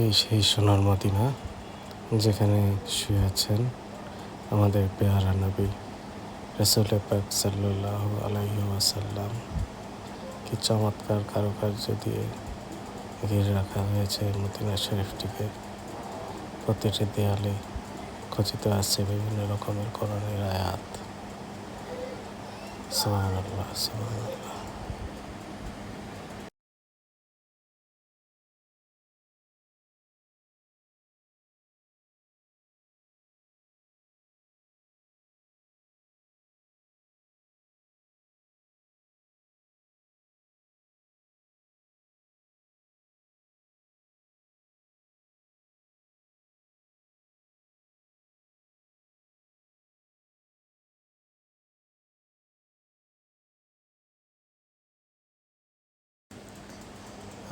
এই সেই সোনার মদিনা যেখানে শুয়ে আছেন আমাদের পেয়ারা নবী রসুল পাক সাল্লাহ ওয়াসাল্লাম। কি চমৎকার কারুকার্য দিয়ে ঘিরে রাখা হয়েছে মদিনা শরীফটিকে। প্রতিটি দেয়ালে খচিত আছে বিভিন্ন রকমের করণের আয়াত। আল্লাহ সোহান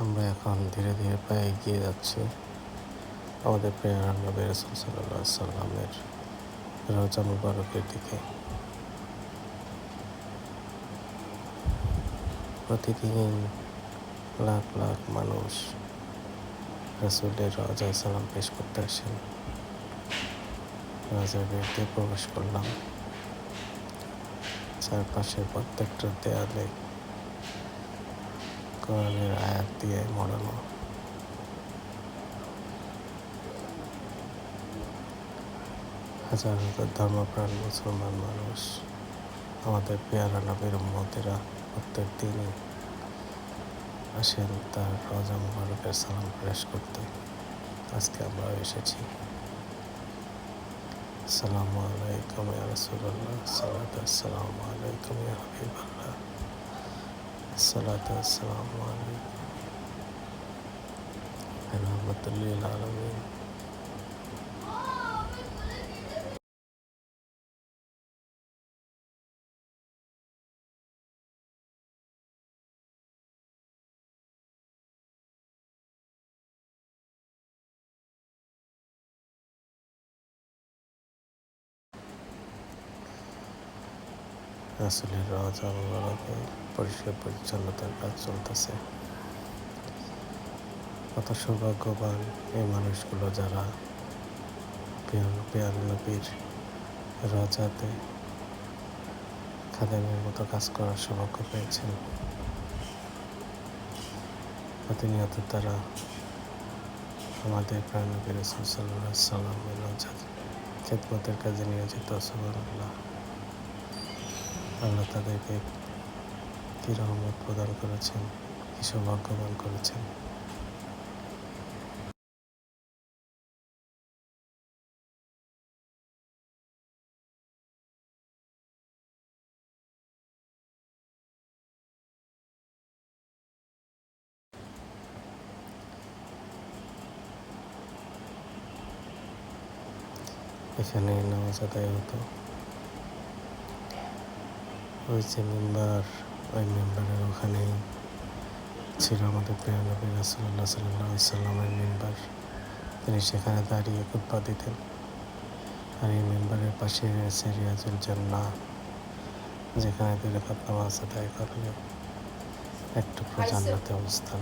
আমরা এখন ধীরে ধীরে পায়ে এগিয়ে যাচ্ছি। আমাদের প্রেরণা নবী রসুল সাল্লাহ সাল্লামের রোজা মুবারকের দিকে। প্রতিদিন লাখ লাখ মানুষ রসুলের রজায় সালাম পেশ করতে আসেন। রাজার বিরুদ্ধে প্রবেশ করলাম। চারপাশের প্রত্যেকটা দেয়ালে কোরআনের আয়াত দিয়ে মরানো। হাজার হাজার ধর্মপ্রাণ মুসলমান মানুষ, আমাদের পেয়ারা নবীর মতেরা প্রত্যেক দিনই আসেন তার রজা মুবারকের সালাম পেশ করতে। আজকে আমরা এসেছি। সালামু আলাইকুম ইয়া রাসূলুল্লাহ, সালাতু আসসালামু আলাইকুম ইয়া হাবিবাল্লাহ। সালাতু আসসালামু আলাইকুম রহমাতুল লিল আলামিন রাসুলের রাজা পরিষ্কার পরিচ্ছন্নতার কাজ চলতেছে। কত সৌভাগ্যবান এই মানুষগুলো যারা নবীর রাজাতে খাদেমের মতো কাজ করার সৌভাগ্য পেয়েছেন। প্রতিনিয়ত তারা আমাদের প্রাণবীর রসুল সাল্লাহ সাল্লামের খেদমতের কাজে নিয়োজিত সুবাহ আল্লাহ তাদেরকে কী রহমত প্রদান করেছেন কী সৌভাগ্যবান করেছেন। এখানে নামাজ আদায় হতো। ওই যে মেম্বার, ওই মেম্বারের ওখানে ছিল আমাদের প্রিয় নবী রাসুল্লাহ সাল্লাহ সাল্লামের মেম্বার। তিনি সেখানে দাঁড়িয়ে খুদ্া দিতেন। আর এই মেম্বারের পাশে রয়েছে রিয়াজুল জান্না যেখানে তিনি রেখাত নামাজ আদায় করলে একটু জান্নাতে অবস্থান।